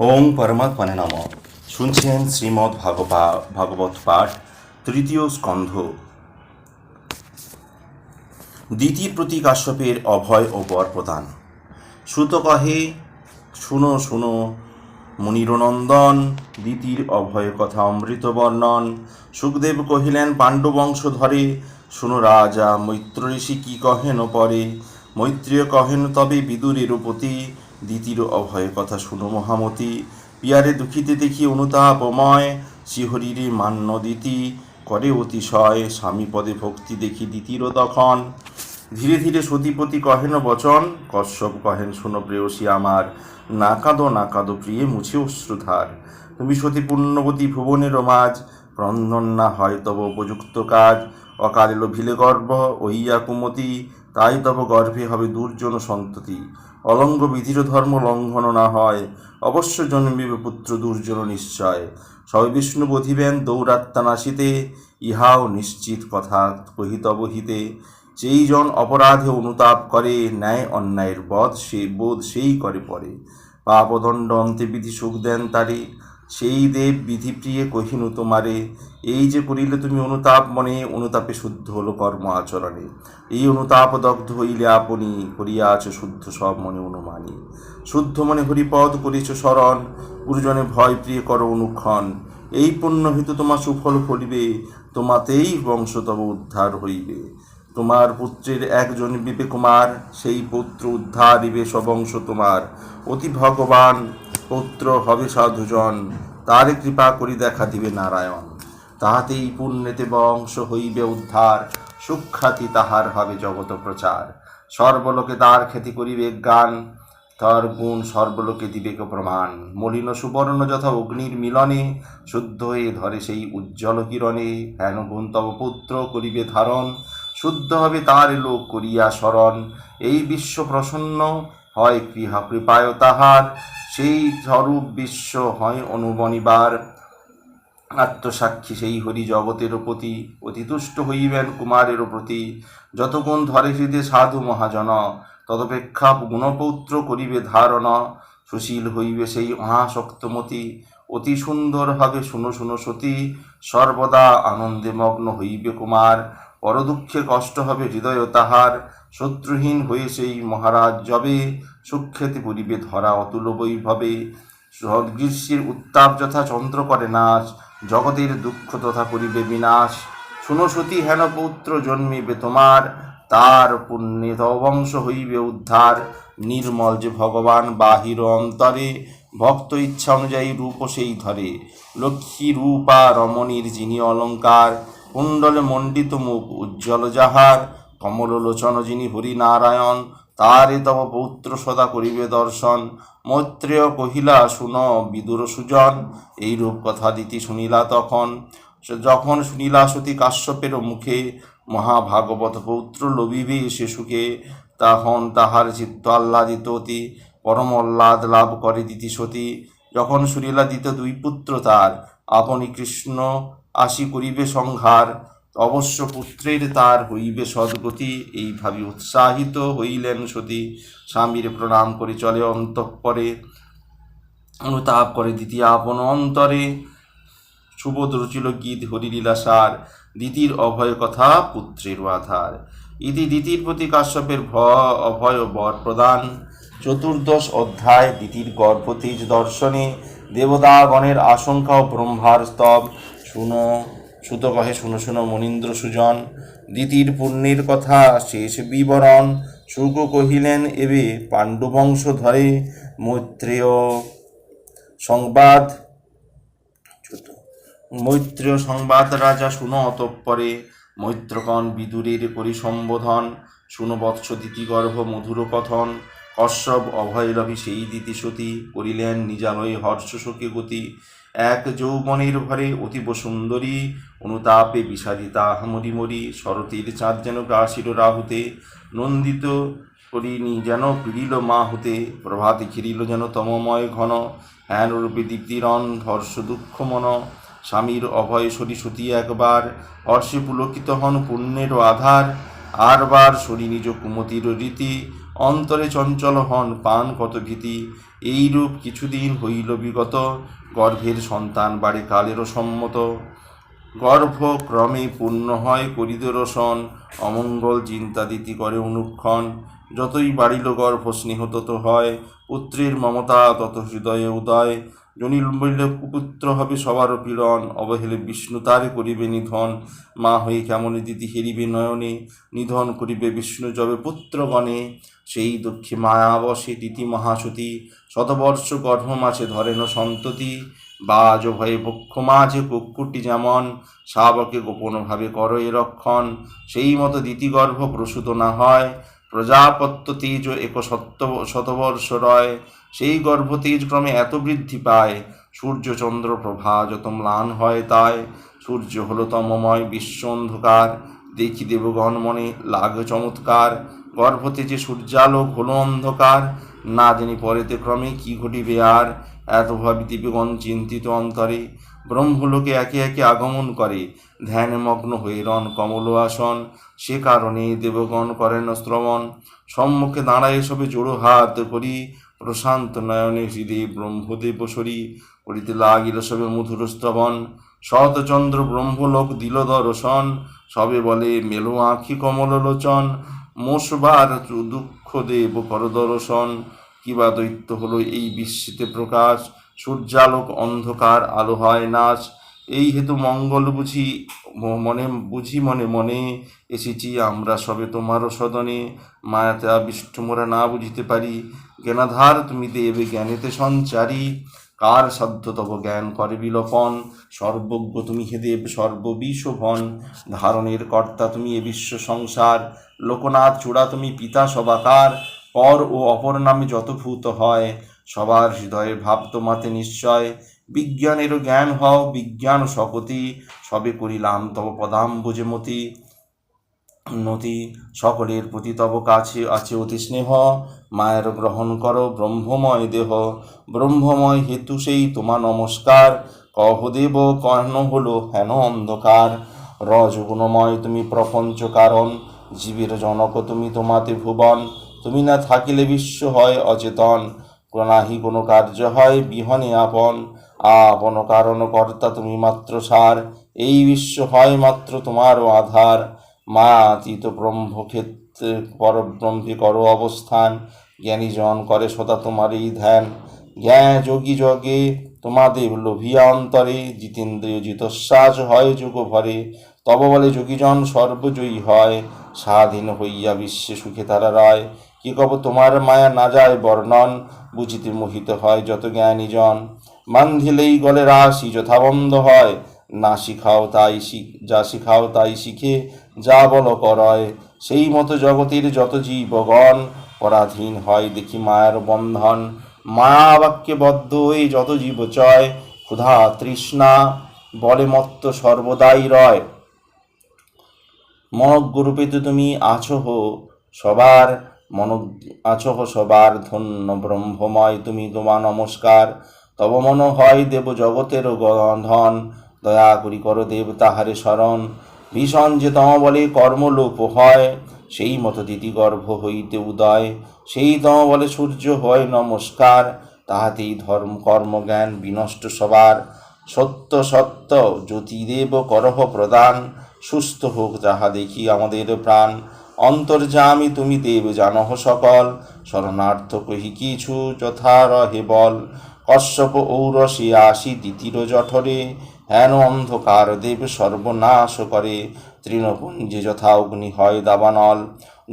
ওং পরমাত্মনে নম। শুনছেন শ্রীমদ্ ভাগবা, ভাগবত পাঠ, তৃতীয় স্কন্ধ। দ্বিতীয় প্রতি কাশ্যপের অভয় ও বর প্রদান। সুত কহে, শুনো শুনো, মুনিরনন্দন দ্বিতীর অভয় কথা অমৃত বর্ণন। সুখদেব কহিলেন, পাণ্ডবংশ ধরে, শুনো রাজা মৈত্র ঋষি কি কহেন পরে? মৈত্রীয় কহেন তবে বিদুরের পতি দ্বিতীয় অভয় কথা শুনো মহামতি। পিয়ারে দুঃখিতে দেখি অনুতাপ অনুতাপময় শিহরিরে মান্য দিতি, করে অতিশয়, স্বামী পদে ভক্তি দেখি দ্বিতীয় তখন। ধীরে ধীরে সতীপতি কহেন, বচন, কশ্যপ কহেন, শুনো প্রেয়সী আমার, না কাঁদো না কাঁদো প্রিয়ে মুছে অশ্রুধার। তুমি সতী পুণ্যবতী ভুবনের মাঝ ক্রন্দন না হয় তব উপযুক্ত কাজ। অকালে লোভিলে গর্ভ, ওইয়া কুমতি, তাই তব গর্ভে হবে দুর্জন সন্ততি। অলঙ্গ বিধির ধর্ম লঙ্ঘন না হয়, অবশ্য জন্মিবে পুত্র দুর্জন নিশ্চয়। সবে বিষ্ণু বধিবেন, দৌরাত্মা নাশিতে ইহাও নিশ্চিত কথা কহিত বহিতে। যেই জন অপরাধে অনুতাপ করে, ন্যায় অন্যায়ের বধ সে, বোধ সেই করে পরে পাপদণ্ড অন্তে বিধি সুখ দেন তারে। সেই দেব বিধি প্রিয়ে কহিনু তোমারে, এই যে করিলে তুমি অনুতাপ মনে, অনুতাপে শুদ্ধ হলো কর্ম আচরণে। এই অনুতাপ দগ্ধ হইলে আপনি করিয়াছ শুদ্ধ সব মনে অনুমানী। শুদ্ধ মনে হরিপদ করিছ স্মরণ গুরুজনে ভয় প্রিয় কর অনুক্ষণ। এই পুণ্য হেতু তোমার সুফল ফলিবে, তোমাতেই বংশ তব উদ্ধার হইবে। তোমার পুত্রের একজন বিবে কুমার সেই পুত্র উদ্ধার উদ্ধারিবে সবংশ তোমার। অতি ভগবান পুত্র হবে সাধুজন, তার কৃপা করি দেখা দিবে নারায়ণ। তাহাতেই পুণ্যেতে বংশ হইবে উদ্ধার, সুখ্যাতি তাহার হবে জগত প্রচার। সর্বলোকে তার খ্যাতি করিবে গান তার গুণ সর্বলোকে দিবেক প্রমাণ। মলিন সুবর্ণ যথা অগ্নির মিলনে, শুদ্ধ হয়ে ধরে সেই উজ্জ্বল কিরণে। হেন গুণ তব পুত্র করিবে ধারণ, শুদ্ধ হবে তার লোক করিয়া স্মরণ এই বিশ্ব প্রসন্ন হয় কৃহা কৃপায় তাহার, সেই স্বরূপ বিশ্ব হয় অনুবনিবার। আত্মসাক্ষী সেই হরি জগতের প্রতি অতি তুষ্ট হইবেন কুমারের প্রতি। যতক্ষণ ধরে হৃদে সাধু মহাজন, তদপেক্ষা গুণপৌত্র করিবে ধারণ। সুশীল হইবে সেই অনাসক্তমতি অতি সুন্দর হবে শুনো শুনো সতী সর্বদা আনন্দে মগ্ন হইবে কুমার, পরদুঃখে কষ্ট হবে হৃদয় তাহার। শত্রুহীন হয়ে সেই মহারাজ যবে সুখ্যাতি পরিবে ধরা অতুল বৈভবে। গ্রীষ্মের উত্তাপ যথা চন্দ্র করে নাশ, জগতের দুঃখ তথা করিবে বিনাশ। শুনো সতী হেন পুত্র জন্মিবে তোমার, তার পুণ্যে তবংশ হইবে উদ্ধার। নির্মল যে ভগবান বাহির অন্তরে, ভক্ত ইচ্ছা অনুযায়ী রূপ সেই ধরে। লক্ষ্মী রূপা রমণীর যিনি অলঙ্কার, কুণ্ডলে মণ্ডিত মুখ উজ্জ্বল যাহার। কমললোচন যিনি হরিনারায়ণ তারে তব পৌত্র সদা করিবে দর্শন। মৈত্রেয় কহিলা, শুন বিদুর সুজন এই রূপ কথা দিতি শুনিলা তখন। যখন শুনিলা সতী কাশ্যপের মুখে, মহাভাগবত পৌত্র লবিবে শিশুকে তখন তাহার চিত্ত আহ্লাদিত অতি পরম আহ্লাদ লাভ করে দিতি সতী। যখন শুনিলা দিত দুই পুত্র তার, আপনি কৃষ্ণ, আসি করিবে সংহার। অবশ্য পুত্রের তার হইবে সদ্গতি এইভাবে উৎসাহিত হইলেন সতী। স্বামীর প্রণাম করে চলে অন্তঃপরে। অনুতাপ করে দ্বিতীয় আপন অন্তরে। সুবোধ রচিল গীত হরিলীলা সার, দিতির অভয় কথা পুত্রের আধার। ইতি দিতির প্রতি কাশ্যপের ভ, অভয় বর প্রদান। চতুর্দশ অধ্যায়, দিতির গর্ভতেজ দর্শনে। দেবতাগণের আশঙ্কা ও ব্রহ্মার স্তব। শুনো। সুত কহে শুনো শুনো মনীন্দ্র সুজন, দিতির পুণ্যের কথা শেষ বিবরণ শুক কহিলেন, এবে পাণ্ডবংশ ধরে মৈত্রেয় সংবাদ। মৈত্রেয় সংবাদ রাজা শুনো অতঃপরে মৈত্রকণ বিদুরের করি সম্বোধন শুনো বৎস দিতি গর্ভ মধুর কথন। কশ্যপ অভয়রবি সেই দিতি সতী, করিলেন নিজালয়ে হর্ষ শোকে গতি। এক যৌবনের ভরে অতীব সুন্দরী, অনুতাপে বিষাদিতা মরি মরি শরতের চাঁদ যেন গাছিল রাহুতে, নন্দিত করিনি যেন পিড়িল মা হতে, প্রভাতে ঘিরিল যেন তমময় ঘন হ্যান রূপে দীপ্তিরণ ধর্ষ দুঃখ মন স্বামীর অভয় সরি একবার, হর্ষে পুলকিত হন পুণ্যের আধার, আরবার সরি নিজ কুমতির রীতি, অন্তরে চঞ্চল হন পান কত ভীতি এইরূপ কিছুদিন হইল বিগত, গর্ভের সন্তান বাড়ি কালেরও সম্মত। গর্ভ ক্রমে পূর্ণ হয় করিত অমঙ্গল চিন্তাদিতি করে অনুক্ষণ। যতই বাড়িল গর্ভ স্নেহ তত হয়, পুত্রের মমতা তত হৃদয়ে উদয়। জনিল বললে, কুপুত্র হবে সবার পীড়ন, অবহেলে বিষ্ণু তারে করিবে নিধন। মা হয়ে কেমন দিতি হেরিবে নয়নে, নিধন করিবে বিষ্ণু যবে পুত্রগণে। সেই দুঃখে মায়াবশে দিতি মহাসতী, শতবর্ষ গর্ভ মাছে ধরেন সন্ততি। বাজ ভয়ে বক্ষ মাঝে কুকুরটি যেমন, শাবকে গোপনভাবে কর এ রক্ষণ। সেই মতো দিতিগর্ভ প্রসূত না হয়, প্রজাপত্য তেজ এক শতবর্ষ রয়। সেই গর্ভ তেজ ক্রমে এত বৃদ্ধি পায়, সূর্য চন্দ্র প্রভা যত ম্লান হয় তাই। সূর্য হলো তমময় বিশ্ব অন্ধকার, দেখি দেবগণ মনে লাগ চমৎকার। গর্ভতে যে সূর্যালোক হলো অন্ধকার, না জানি পরেতে ক্রমে কি ঘটিবে আর। এত ভাবি দিবগণ চিন্তিত অন্তরে, ব্রহ্মলোকে একে একে আগমন করে, ধ্যানমগ্ন হয়ে রণ কমল আসন। সে কারণে দেবগণ করেন শ্রবণ। সম্মুখে দাঁড়ায় সবে জোড়ো হাত করি প্রশান্ত নয়নে হৃদে ব্রহ্মদেব সরি করিতে লাগিল সবে মধুর শ্রবণ শতচন্দ্র ব্রহ্মলোক দিল দর্শন, সবে বলে মেলো আঁখি কমল লোচন। মোষবার দুঃখ দেব কর দর্শন কিবা দৈত্য হলো এই বিস্মিতে প্রকাশ? সূর্যালোক অন্ধকার, আলো হয় নাশ। এই হেতু মঙ্গল বুঝি, মনে বুঝি মনে মনে এসেছি আমরা সবে তোমারও সদনে। মায়াতে আবিষ্ট মোরা না বুঝিতে পারি। জ্ঞানাধার তুমি দেবে জ্ঞানেতে সঞ্চারী। কার সাধ্য তব জ্ঞান করে বিলোপন? সর্বজ্ঞ তুমি হে দেব সর্ববিশোভন। ধারণের কর্তা তুমি এ বিশ্ব সংসার। লোকনাথ চূড়া তুমি পিতা সবাকার। পর ও অপর নামে যত ভূত হয়, সবার হৃদয়ে ভাব তোমাতে নিশ্চয়। বিজ্ঞানেরও জ্ঞান হও, বিজ্ঞান শপতি সবে করিলাম তব পদাম্বুজে মতি। নতি সকলের প্রতি তব কাছে আছে অতি স্নেহ। মায়ের গ্রহণ করো ব্রহ্মময় দেহ। ব্রহ্মময় হেতু সেই তোমা নমস্কার। কহ দেব, কর্ণ হলো হেন অন্ধকার। রজগুণময় তুমি প্রপঞ্চ কারণ। জীবের জনক তুমি তোমাতে ভুবন। তুমি না থাকিলে বিশ্ব হয় অচেতন। নাহি কোনো কার্য হয় বিহনে আপন। আপন কারণ কর্তা তুমি মাত্র সার। এই বিশ্ব হয় মাত্র তোমারও আধার। মা আতীত ব্রহ্মক্ষেত্রে পরব্রহ্মে করো অবস্থান। জ্ঞানী জন করে, সদা তোমার এই ধ্যান। জ্ঞান যোগী যোগে তোমাদের লোভিয়া অন্তরে, জিতেন্দ্রিয় জিতশ্বাস হয় যোগ ভরে তব বলে যোগীজন, সর্বজয়ী হয়, স্বাধীন হইয়া বিশ্বে সুখে তারা রয়। কি কব তোমার মায়া না যায় বর্ণন, বুঝিতে মোহিত হয় যত জ্ঞানীজন। বান্ধিলেই গলে রাশি যথাবন্ধ হয়, না শিখাও তাই শিখ যা শিখাও তাই শিখে। যা বল করয় সেই মতো জগতের যত জীবগণ পরাধীন হয়, দেখি মায়ের বন্ধন। মায়া বাক্যে বদ্ধ হয়ে যত জীব চয়, ক্ষুধা তৃষ্ণা বলে মত্ত সর্বদাই রয়। মনজ্ঞরূপেতে তুমি আছো সবার মন আছো সবার ধন্য ব্রহ্মময় তুমি তোমা নমস্কার। তব মন হয় দেব জগতের গন্ধন দয়া করি কর দেব তাহারে শরণ। ভীষণ যে তম বলে কর্মলোপ হয়, সেই মতো দিতি গর্ভ হইতে উদয়। সেই তম বলে সূর্য হয় নমস্কার, তাহাতেই ধর্ম, কর্মজ্ঞান বিনষ্ট সবার। সত্য সত্য, জ্যোতিদেব করহ প্রদান। সুস্থ হোক যাহা দেখি আমাদের প্রাণ। অন্তর্যামী তুমি দেব জানহ সকল। শরণার্থ কহি কিছু যথা রহে বল। কশ্যপ ঔরসে আসি দ্বিতীয় জঠরে। হেন অন্ধকার দেব সর্বনাশ করে। তৃণপুঞ্জে যথা অগ্নি হয় দাবানল।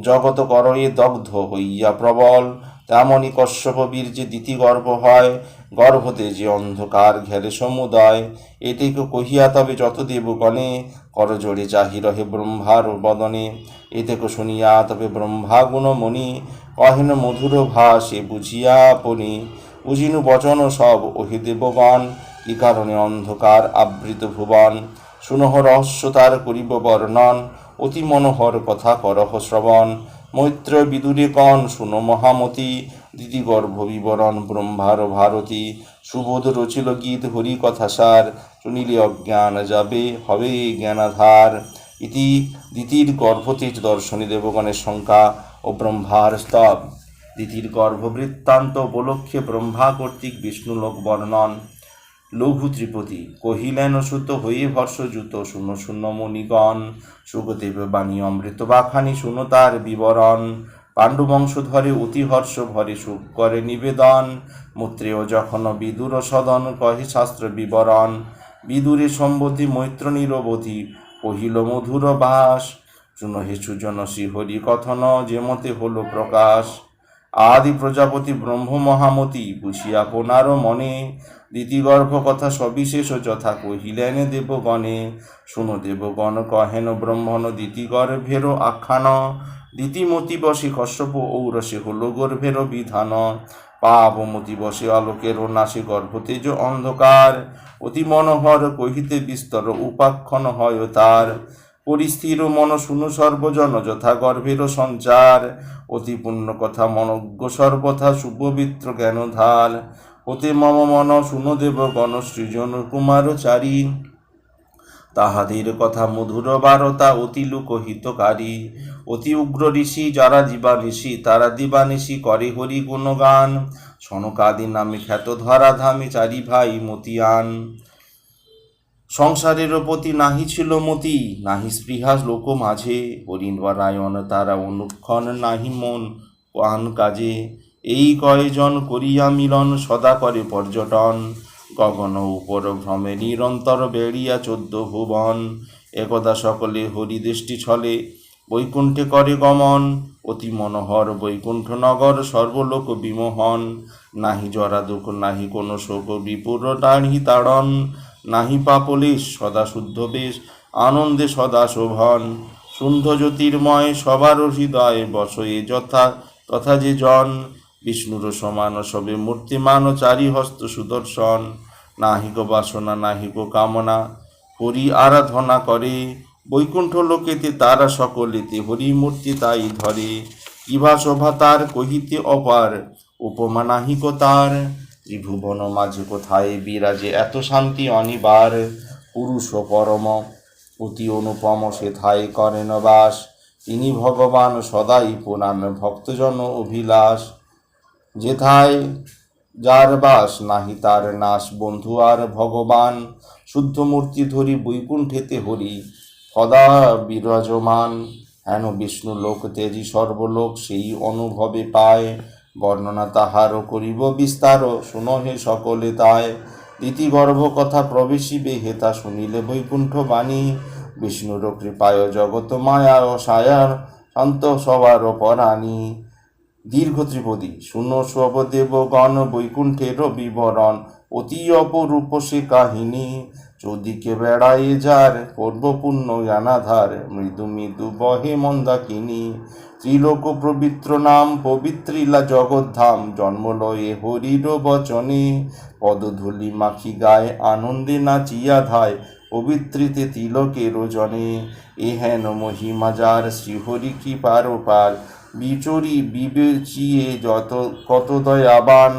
জগত করয়ে দগ্ধ হইয়া প্রবল। তেমনি কশ্যপ বীর্যে দিতি গর্ভ হয়, গর্ভতে যে অন্ধকার ঘেরে সমুদয়। এটিকে কহিয়া তবে যত দেবগণে, করজোড়ে চাহি রহে ব্রহ্মার বদনে। এতেকে শুনিয়া তবে ব্রহ্মা গুণমণি কহেন মধুর ভাষে বুঝিয়া আপনি। বুঝিনু বচন সব ওহে দেবগণ। কি কারণে অন্ধকার আবৃত ভুবন শুনহ রহস্য তার করিব বর্ণন, অতি মনোহর কথা করহ শ্রবণ। মৈত্র বিদুরে কণ শুনো মহামতি দিদি গর্ভ বিবরণ ব্রহ্মার ভারতী। সুবোধ রচিল গীত হরি কথা সার, শুনিলে অজ্ঞান যাবে, হবে জ্ঞানাধার। ইতি দিতির গর্ভতেজ দর্শনী দেবগণের সংখ্যা ও ব্রহ্মার স্তব। দিতির গর্ভবৃত্তান্ত উপলক্ষে ব্রহ্মা কর্তৃক বিষ্ণুলোক বর্ণন। লঘু ত্রিপতি কহিলেন, সুত হয়ে ভর্ষযুত শুনো শূন্য মণিগণ। সুখদেব বাণী অমৃত বাখানি, শুনো তার বিবরণ। পাণ্ডুবংশ ধরে অতি হর্ষ ভরে সুখ করে নিবেদন। মূত্রেয় যখন বিদুর সদন, কহে শাস্ত্র বিবরণ। বিদুরে সম্বতি মৈত্র নিরবধি, কহিল, মধুর বাস। শুনো হে সুজন, শ্রীহরি কথন, যে মতে হলো প্রকাশ। আদি প্রজাপতি ব্রহ্ম মহামতি বুঝিয়া কোনার মনে দিতিগর্ভ কথা সবিশেষ যথা কহিলেন দেবগণে। শুনো দেবগণ, কহেন ব্রহ্মণ দিতিগর্ভের আখ্যান। দিতিমতি বসে কশ্যপ ঔরসে হল গর্ভের বিধান। পাবমতি বসে আলোকের নাশে গর্ভতেজ অন্ধকার। অতি মনোহর কহিতে বিস্তর উপাখ্যান হয় তার। পরিস্থির মন শুনু সর্বজন, যথা গর্ভের সঞ্চার। অতি পূর্ণ কথা, মনজ্ঞ সর্বথা শুভবিত্র জ্ঞানধার। হতে মম মন শুনো দেব গণ সৃজন কুমার চারী। তাহাদের কথা মধুর বারতা অতি লোকহিতকারী। অতি উগ্র ঋষি যারা জীবানিষি তারা দিবানিষি করে হরি গুণগান। সনকাদি নামে খ্যাত ধরা ধামে চারি ভাই মতিয়ান। সংসারের প্রতি নাহি ছিল মতি, নাহি স্পৃহা লোক মাঝে। হরিণবারায়ণ তারা অনুক্ষণ নাহি মন, পান কাজে। এই কয়জন করিয়া মিলন সদা করে পর্যটন। গগন উপর ভ্রমে নিরন্তর বেড়িয়া চোদ্দ ভুবন। একদা সকলে হরিদৃষ্টি ছলে, বৈকুণ্ঠে করে গমন। অতি মনোহর বৈকুণ্ঠ নগর সর্বলোক বিমোহন। নাহি জরা দুঃখ, নাহি কোনো শোক বিপুর টাহি তাড়ন। নাহি পাপলেশ, সদা শুদ্ধ বেশ, আনন্দে সদা শোভন। শুদ্ধ জ্যোতির্ময় সবার হৃদয় বসয়ে যথা, তথা যে জন। বিষ্ণুর সমান সবে মূর্তিমান চারি হস্ত সুদর্শন। নাহিক বাসনা নাহিক কামনা, হরি আরাধনা করে। বৈকুণ্ঠ লোকেতে তারা সকলেতে হরি মূর্তি তাই ধরে। ইভা শোভা তার কহিতে অপার, উপমা নাহিক তার। ত্রিভুবন মাঝে কোথায় বিরাজে এত শান্তি অনিবার। পুরুষ পরম, অতি অনুপম সে সেথায় করেন বাস। তিনি ভগবান সদাই প্রণাম ভক্তজন অভিলাষ। যেথায় যার বাস নাহি তার নাশ, বন্ধু আর ভগবান। শুদ্ধ মূর্তি ধরি বৈকুণ্ঠেতে হরি, সদা বিরাজমান। হেন বিষ্ণু লোক তেজি সর্বলোক, সেই অনুভবে পায়। বর্ণনা তাহারও করিব বিস্তার, শুনো হে সকলে তাই। ইতি গর্ভ কথা প্রবেশিবে হেতা শুনিলে বৈকুণ্ঠ বাণী বিষ্ণুর কৃপায় জগত মায়া ও সায়ার, শান্ত সবার পরাণী। দীর্ঘ ত্রিপদী শূন্য স্বদেব গণ বৈকুণ্ঠের বিবরণ অতি অপরূপ সে কাহিনী। চৌদিকে বেড়ায় যার পূর্ণ জ্ঞানাধার। মৃদু মৃদু বহে মন্দাকিনী। ত্রিলোক পবিত্র নাম, পবিত্রিলা জগদ্ধাম। জন্মলয়ে হরির বচনে। পদধূলি মাখি গায়ে আনন্দে নাচিয়া ধায়। পবিত্রিতে তিলকের জনে। এহেন মহিমা যার, শ্রীহরি কি পার পার বিচরি বিবেচিয়ে যত কত দয়াবান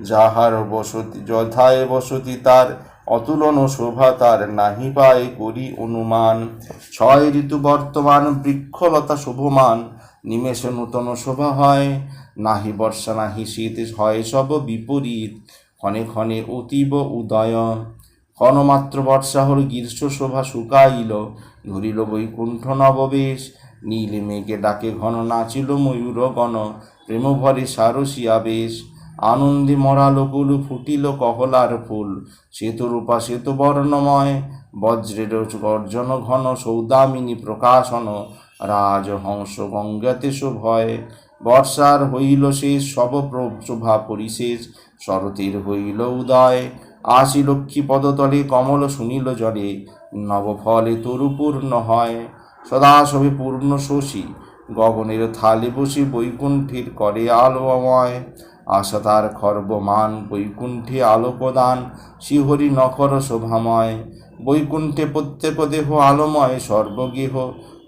যাহার বসতি, যথায় বসতি তার অতুলন শোভা তার নাহি পায় করি অনুমান। ছয় ঋতু বর্তমান, বৃক্ষলতা শোভমান, নিমেষে নূতন শোভা হয়, নাহি বর্ষা, নাহি শীত, হয় সব বিপরীত, ক্ষণে ক্ষণে অতীব উদয় ক্ষণমাত্র বর্ষা হল গ্রীষ্ম শোভা শুকাইল, ধরিল বৈকুণ্ঠ নববেশ নীল মেঘে ডাকে ঘন নাচিল ময়ূর গণ প্রেম ভরে সারসিয়া বেশ আনন্দে মরালো কুল, ফুটিল কহলার ফুল। শ্বেতরূপা শ্বেত বর্ণময় বজ্রের গর্জন ঘন সৌদামিনী প্রকাশন। রাজহংস গঙ্গাতে শোভয়, বর্ষার হইল শেষ, সব শোভা পরিশেষ। শরতের হইল উদয় আশি লক্ষ্মী পদতলে কমল শুনিল জলে। নবফলে তরুপূর্ণ হয়। সদা সবে পূর্ণ শশী, গগনের থালে বসে বৈকুণ্ঠের করে আলোময় আশা তার খর্বমান, বৈকুণ্ঠে আলোকদান শিহরি নখর শোভাময়। বৈকুণ্ঠে প্রত্যেক দেহ আলোময় সর্বগেহ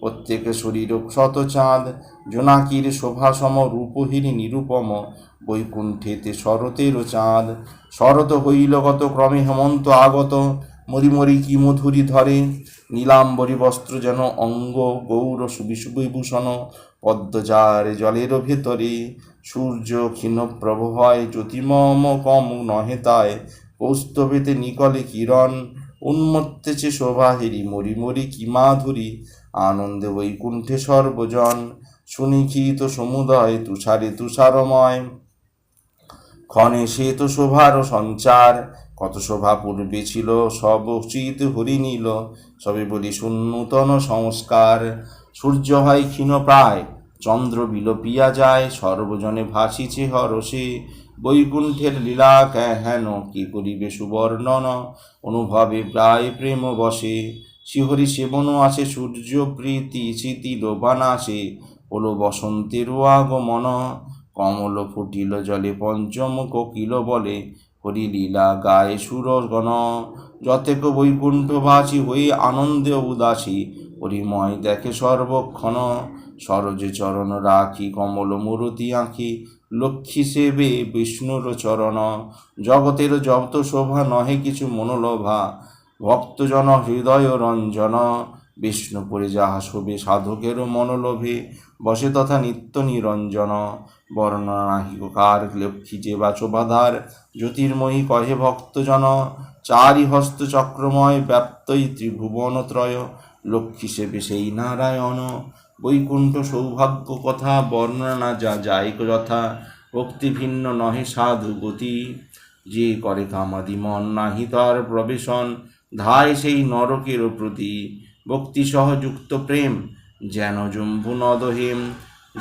প্রত্যেক শরীর শত চাঁদ। জোনাকির শোভাসম রূপহীন নিরূপম, বৈকুণ্ঠেতে শরতেরও চাঁদ। শরৎ হইল গত ক্রমে হেমন্ত আগত মরি মরি কি মধুরি ধরে। নীলাম্বরী বস্ত্র যেন অঙ্গ গৌর বিভূষণ পদ্মজার জলের ভেতরে। সূর্য ক্ষীণ প্রভ হয় জ্যোতিমম কম নহে তাই কৌস্তবেতে নিকলে কিরণ উন্মত্তেছে শোভা হেরি। মরি মরি কি মাধুরী, আনন্দে বৈকুণ্ঠে সর্বজন। সুনিখিত সমুদয় তুষারে তুষারময়। ক্ষণে সে তো শোভারও সঞ্চার। কত শোভা পূর্বে ছিল, সব উচিত হরি নীল। সবে বলি সুনূতন সংস্কার, সূর্য হয় ক্ষীণ প্রায়, চন্দ্র বিলোপিয়া যায়, সর্বজনে ভাসিছে হরসে বৈকুণ্ঠের লীলা হেন কি করিবে সুবর্ণন? অনুভবে প্রায় প্রেম বসে। শিহরি সেবন আসে, সূর্য প্রীতি স্মৃতি লোবান আসে হলো বসন্তেরও আগমন, কমল ফুটিল জলে পঞ্চম কোকিল বলে। হরি লীলা গায়ে সুরগণ। যতেক বৈকুণ্ঠবাসী হয়ে আনন্দে উদাসী। হরিময় দেখে সর্বক্ষণ। সরজে চরণ রাখি কমল মূরতি আঁকি লক্ষ্মী সেবে বিষ্ণুর চরণ। জগতের যত শোভা, নহে কিছু মনোলোভা। ভক্তজন হৃদয় রঞ্জন। বিষ্ণুপুরে যাহা শোভে সাধকের মনোলোভে, বসে তথা নিত্য নিরঞ্জন, বর্ণনা নাহি লক্ষ্মী যে বাচবাধার জ্যোতির্ময়ী কহে ভক্তজন, চারি হস্ত চক্রময় ব্যাপ্তই ত্রিভুবনত্রয়, লক্ষ্মী সেবে সেই নারায়ণ, বৈকুণ্ঠ সৌভাগ্য কথা, বর্ণনা যা যাই যথা, ভক্তি ভিন্ন নহে সাধু গতি, যে করে কামাদি মন নাহি তার প্রবেশন, ধায় সেই নরকের প্রতি ভক্তি সহযুক্ত প্রেম, যেন জম্বু নদহেম।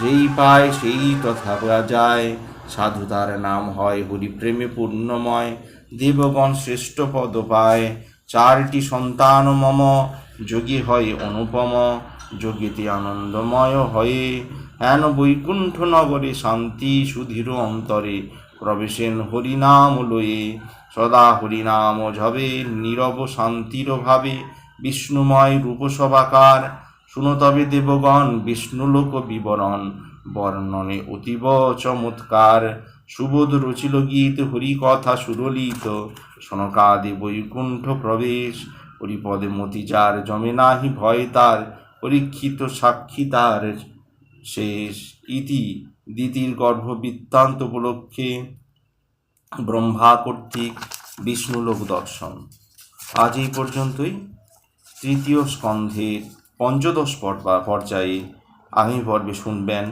যেই পায় সেই তথা যায়। সাধু তার নাম হয় হরিপ্রেমে পূর্ণময়। দেবগণ শ্রেষ্ঠ পদ পায়। চারটি সন্তান মম। যোগী হয় অনুপম। যোগীতে আনন্দময় হয়ে হেন বৈকুণ্ঠ নগরে শান্তি সুধীর অন্তরে প্রবেশেন হরিনাম লয়ে। সদা হরিনাম ঝবে, নীরব শান্তির ভাবে বিষ্ণুময় রূপসভাকার শুনতবে দেবগণ বিষ্ণুলোক বিবরণ, বর্ণনে অতীব চমৎকার। সুবোধ রচিল গীত হরি কথা সুরলিত। সনকাদি বৈকুণ্ঠ প্রবেশ, হরিপদে মতি যার জমে নাহি ভয় তার, পরীক্ষিত সাক্ষী তার শেষ। ইতি দ্বিতীয় গর্ভ বৃত্তান্ত উপলক্ষে ব্রহ্মা কর্তৃক বিষ্ণুলোক দর্শন। আজ এই পর্যন্তই। তৃতীয় স্কন্ধের পঞ্চদশ পর্বা পর্যায়ে আগামী পর্বে শুনবেন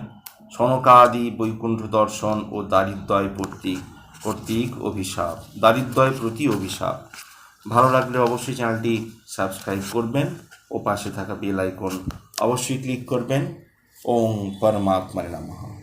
সনকাদি বৈকুণ্ঠ দর্শন ও দারিদ্রয় কর্তৃক কর্তৃক অভিশাপ দারিদ্রয় প্রতি অভিশাপ। ভালো লাগলে অবশ্যই চ্যানেলটি সাবস্ক্রাইব করবেন ও পাশে থাকা বেল আইকন অবশ্যই ক্লিক করবেন। ওম পরমাত্মার নমঃ।